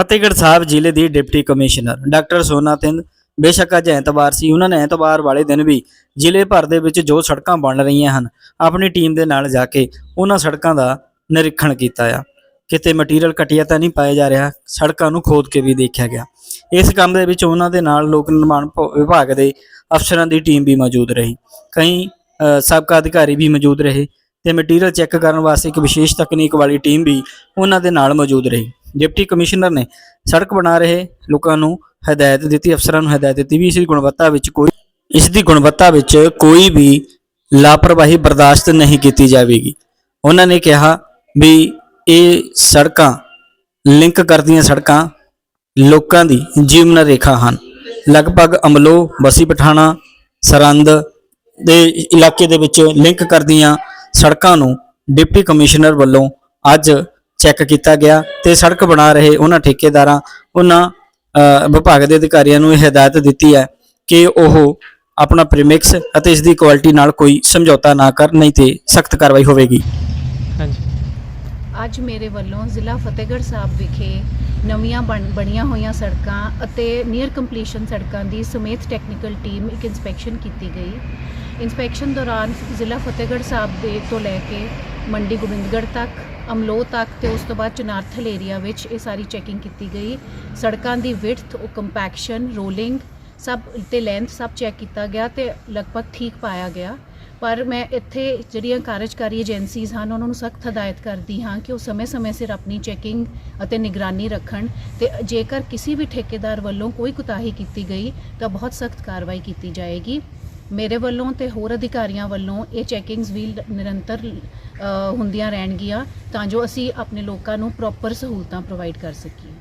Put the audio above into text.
ਫਤਿਹਗੜ੍ਹ ਸਾਹਿਬ ਜ਼ਿਲ੍ਹੇ ਦੀ deputy commissioner doctor ਸੋਨਾ ਤਿੰਦ ਬੇਸ਼ੱਕ ਅੱਜ ਐਤਵਾਰ ਸੀ, ਉਹਨਾਂ ਨੇ ਐਤਵਾਰ ਵਾਲੇ ਦਿਨ ਵੀ ਜ਼ਿਲ੍ਹੇ ਭਰ ਦੇ ਵਿੱਚ ਜੋ ਸੜਕਾਂ ਬਣ ਰਹੀਆਂ ਹਨ, ਆਪਣੀ ਟੀਮ ਦੇ ਨਾਲ ਜਾ ਕੇ ਉਹਨਾਂ ਸੜਕਾਂ ਦਾ ਨਿਰੀਖਣ ਕੀਤਾ ਆ। ਕਿਤੇ ਮਟੀਰੀਅਲ ਘਟੀਆ ਤਾਂ ਨਹੀਂ ਪਾਇਆ ਜਾ ਰਿਹਾ, ਸੜਕਾਂ ਨੂੰ ਖੋਦ ਕੇ ਵੀ ਦੇਖਿਆ ਗਿਆ। ਇਸ ਕੰਮ ਦੇ ਵਿੱਚ ਉਹਨਾਂ ਦੇ ਨਾਲ ਲੋਕ ਨਿਰਮਾਣ ਭ- ਵਿਭਾਗ ਦੇ ਅਫਸਰਾਂ ਦੀ ਟੀਮ ਵੀ ਮੌਜੂਦ ਰਹੀ। ਕਈ ਸਾਬਕਾ ਅਧਿਕਾਰੀ ਵੀ ਮੌਜੂਦ ਰਹੇ। ਤੇ ਮਟੀਰੀਅਲ ਚੈੱਕ ਕਰਨ ਵਾਸਤੇ ਇੱਕ ਵਿਸ਼ੇਸ਼ ਤਕਨੀਕ ਵਾਲੀ ਟੀਮ ਵੀ ਉਹਨਾਂ ਦੇ ਨਾਲ ਮੌਜੂਦ ਰਹੀ। ਡਿਪਟੀ ਕਮਿਸ਼ਨਰ ਨੇ ਸੜਕ ਬਣਾ ਰਹੇ ਲੋਕਾਂ ਨੂੰ ਹਦਾਇਤ ਦਿੱਤੀ, ਅਫਸਰਾਂ ਨੂੰ ਹਦਾਇਤ ਦਿੱਤੀ ਵੀ ਇਸ ਦੀ ਗੁਣਵੱਤਾ ਵਿੱਚ ਕੋਈ ਇਸ ਦੀ ਗੁਣਵੱਤਾ ਵਿੱਚ ਕੋਈ ਵੀ ਲਾਪਰਵਾਹੀ ਬਰਦਾਸ਼ਤ ਨਹੀਂ ਕੀਤੀ ਜਾਵੇਗੀ। ਉਹਨਾਂ ਨੇ ਕਿਹਾ ਵੀ ਇਹ ਸੜਕਾਂ ਲਿੰਕ ਕਰਦੀਆਂ ਸੜਕਾਂ ਲੋਕਾਂ ਦੀ ਜੀਵਨ ਰੇਖਾ ਹਨ। ਲਗਭਗ ਅਮਲੋ, ਬਸੀ ਪਠਾਣਾ, ਸਰੰਦ ਦੇ ਇਲਾਕੇ ਦੇ ਵਿੱਚ ਲਿੰਕ ਕਰਦੀਆਂ ਸੜਕਾਂ ਨੂੰ ਡਿਪਟੀ ਕਮਿਸ਼ਨਰ ਵੱਲੋਂ ਅੱਜ ਚੈੱਕ ਕੀਤਾ ਗਿਆ ਤੇ ਸੜਕ ਬਣਾ ਰਹੇ ਉਹਨਾਂ ਠੇਕੇਦਾਰਾਂ ਉਹਨਾਂ ਵਿਭਾਗ ਦੇ ਅਧਿਕਾਰੀਆਂ ਨੂੰ ਇਹ ਹਦਾਇਤ ਦਿੱਤੀ ਹੈ ਕਿ ਉਹ ਆਪਣਾ ਪ੍ਰੀਮਿਕਸ ਅਤੇ ਇਸ ਦੀ ਕੁਆਲਿਟੀ ਨਾਲ ਕੋਈ ਸਮਝੌਤਾ ਨਾ ਕਰਨ ਨਹੀਂ ਤੇ ਸਖਤ ਕਾਰਵਾਈ ਹੋਵੇਗੀ। ਹਾਂਜੀ। ਅੱਜ ਮੇਰੇ ਵੱਲੋਂ ਜ਼ਿਲ੍ਹਾ ਫਤਿਹਗੜ੍ਹ ਸਾਹਿਬ ਵਿਖੇ ਨਵੀਆਂ ਬਣ- ਬਣੀਆਂ ਹੋਈਆਂ ਸੜਕਾਂ ਅਤੇ ਨੀਅਰ ਕੰਪਲੀਸ਼ਨ ਸੜਕਾਂ ਦੀ ਸਮੇਤ ਟੈਕਨੀਕਲ ਟੀਮ ਇੱਕ ਇਨਸਪੈਕਸ਼ਨ ਕੀਤੀ ਗਈ। ਇਨਸਪੈਕਸ਼ਨ ਦੌਰਾਨ ਜ਼ਿਲ੍ਹਾ ਫਤਿਹਗੜ੍ਹ ਸਾਹਿਬ ਦੇ ਤੋਂ ਲੈ ਕੇ ਮੰਡੀ ਗੋਬਿੰਦਗੜ੍ਹ ਤੱਕ ਅਮਲੋ ਤੱਕ ਤੇ ਉਸ ਤੋਂ ਬਾਅਦ ਚਨਾਰਥਲ ਏਰੀਆ ਵਿੱਚ ਇਹ ਸਾਰੀ ਚੈਕਿੰਗ ਕੀਤੀ ਗਈ। ਸੜਕਾਂ ਦੀ ਵਿਡਥ ਉਹ ਕੰਪੈਕਸ਼ਨ ਰੋਲਿੰਗ ਸਭ, ਤੇ ਲੈਂਥ ਸਭ ਚੈੱਕ ਕੀਤਾ ਗਿਆ ਤੇ ਲਗਭਗ ਠੀਕ ਪਾਇਆ ਗਿਆ। ਪਰ ਮੈਂ ਇੱਥੇ ਜਿਹੜੀਆਂ ਕਾਰਜਕਾਰੀ ਏਜੰਸੀਜ਼ ਹਨ, ਉਹਨਾਂ ਨੂੰ ਸਖਤ ਹਦਾਇਤ ਕਰਦੀ ਹਾਂ ਕਿ ਉਹ ਸਮੇਂ-ਸਮੇਂ ਸਿਰ ਆਪਣੀ ਚੈਕਿੰਗ ਅਤੇ ਨਿਗਰਾਨੀ ਰੱਖਣ ਤੇ ਜੇਕਰ ਕਿਸੇ ਵੀ ਠੇਕੇਦਾਰ ਵੱਲੋਂ ਕੋਈ ਕੁਤਾਹੀ ਕੀਤੀ ਗਈ, ਤਾਂ ਬਹੁਤ ਸਖਤ ਕਾਰਵਾਈ ਕੀਤੀ ਜਾਏਗੀ। ਮੇਰੇ ਵੱਲੋਂ ਤੇ ਹੋਰ ਅਧਿਕਾਰੀਆਂ ਵੱਲੋਂ ਇਹ ਚੈਕਿੰਗਸ ਵੀ ਨਿਰੰਤਰ ਹੁੰਦੀਆਂ ਰਹਿਣਗੀਆਂ ਤਾਂ ਜੋ ਅਸੀਂ ਆਪਣੇ ਲੋਕਾਂ ਨੂੰ ਪ੍ਰੋਪਰ ਸਹੂਲਤਾਂ ਪ੍ਰੋਵਾਈਡ ਕਰ ਸਕੀਏ।